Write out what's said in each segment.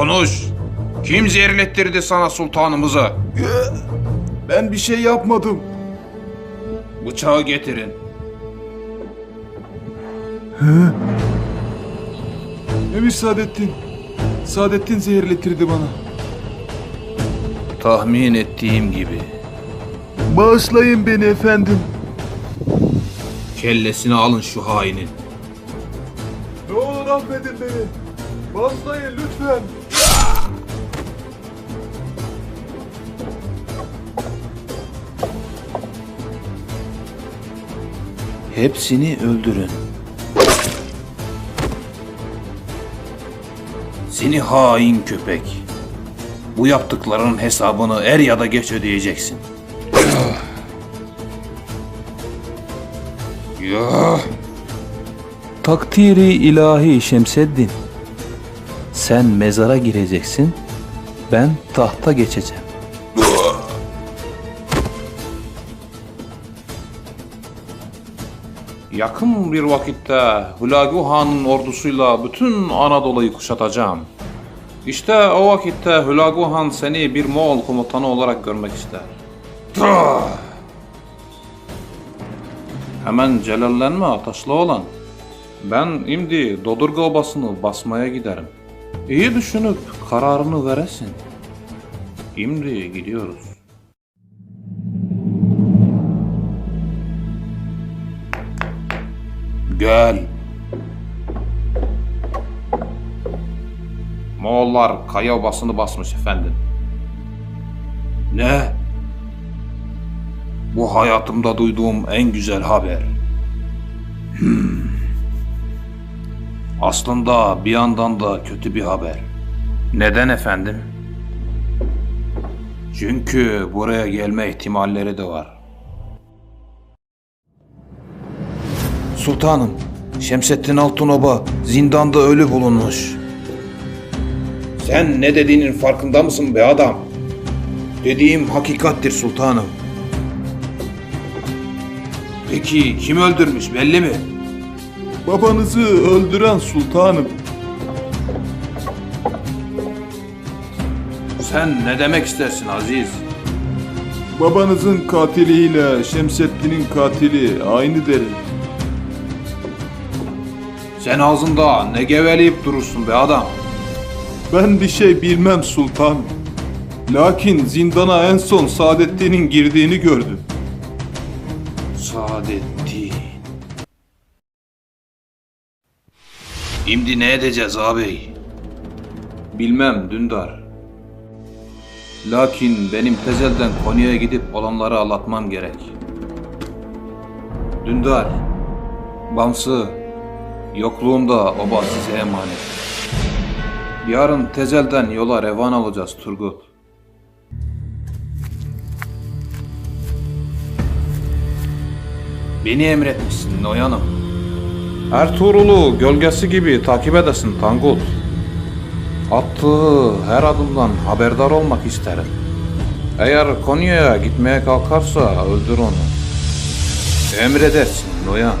Konuş. Kim zehirlettirdi sana sultanımızı? Ben bir şey yapmadım. Bıçağı getirin. Emir Saadettin. Saadettin zehirletirdi bana. Tahmin ettiğim gibi. Bağışlayın beni efendim. Kellesini alın şu hainin. Ne olur affedin beni. Bağışlayın lütfen. Hepsini öldürün. Seni hain köpek. Bu yaptıklarının hesabını er ya da geç ödeyeceksin. Ya. Takdiri ilahi Şemseddin. Sen mezara gireceksin, ben tahta geçeceğim. Yakın bir vakitte Hülagü Han'ın ordusuyla bütün Anadolu'yu kuşatacağım. İşte o vakitte Hülagü Han seni bir Moğol komutanı olarak görmek ister. Hemen celallenme ataşlı olan. Ben şimdi Dodurga obasını basmaya giderim. İyi düşünüp kararını veresin. Şimdi gidiyoruz. Gel. Moğollar Kaya Obası'nı basmış efendim. Ne? Bu hayatımda duyduğum en güzel haber. Hmm. Aslında bir yandan da kötü bir haber. Neden efendim? Çünkü buraya gelme ihtimalleri de var. Sultanım, Şemsettin Altınoba zindanda ölü bulunmuş. Sen ne dediğinin farkında mısın be adam? Dediğim hakikattir sultanım. Peki kim öldürmüş belli mi? Babanızı öldüren sultanım. Sen ne demek istersin Aziz? Babanızın katiliyle Şemsettin'in katili aynı derim. Sen ağzında ne geveleyip durursun be adam? Ben bir şey bilmem sultan. Lakin zindana en son Saadettin'in girdiğini gördüm. Saadettin. Şimdi ne edeceğiz ağabey? Bilmem Dündar. Lakin benim tezelden Konya'ya gidip olanları anlatmam gerek. Dündar, Bamsı, yokluğumda oba size emanet. Yarın tezelden yola revan alacağız Turgut. Beni emretmişsin Noyan'ım. Ertuğrul'u gölgesi gibi takip edesin Tangut. Attığı her adımdan haberdar olmak isterim. Eğer Konya'ya gitmeye kalkarsa öldür onu. Emredersin Noyan.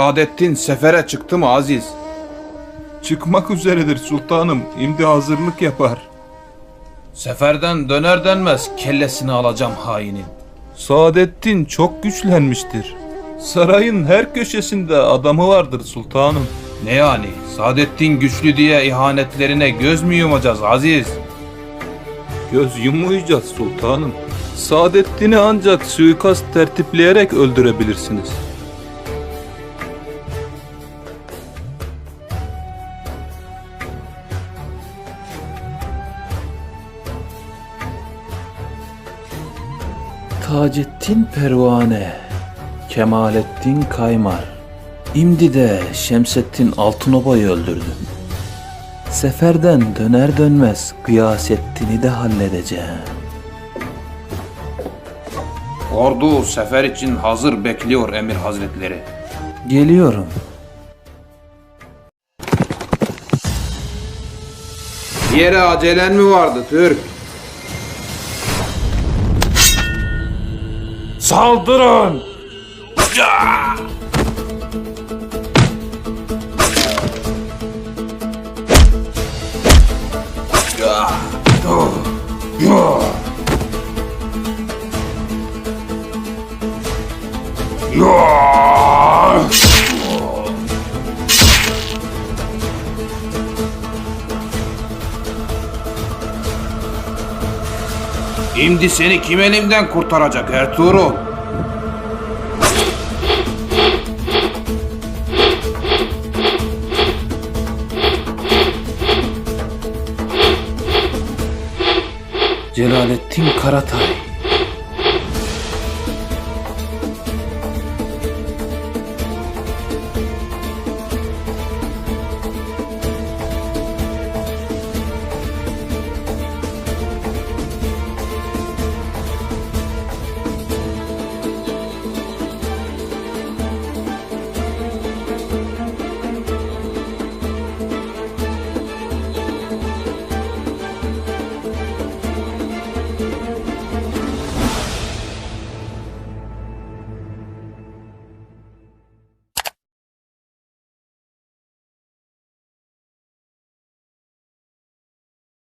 Saadettin sefere çıktı mı Aziz? Çıkmak üzeredir sultanım. Şimdi hazırlık yapar. Seferden döner denmez kellesini alacağım hainin. Saadettin çok güçlenmiştir. Sarayın her köşesinde adamı vardır sultanım. Ne yani? Saadettin güçlü diye ihanetlerine göz mü yumacağız Aziz? Göz yummayacağız sultanım. Saadettin'i ancak suikast tertipleyerek öldürebilirsiniz. Taceddin Pervane, Kemalettin Kaymar, İmdi de Şemsettin Altınoba'yı öldürdü. Seferden döner dönmez Gıyasettin'i de halledeceğim. Ordu sefer için hazır bekliyor emir hazretleri. Geliyorum. Yere acelen mi vardı Türk? Saldırın! Şimdi seni kim elimden kurtaracak Ertuğrul? Celalettin Karatay.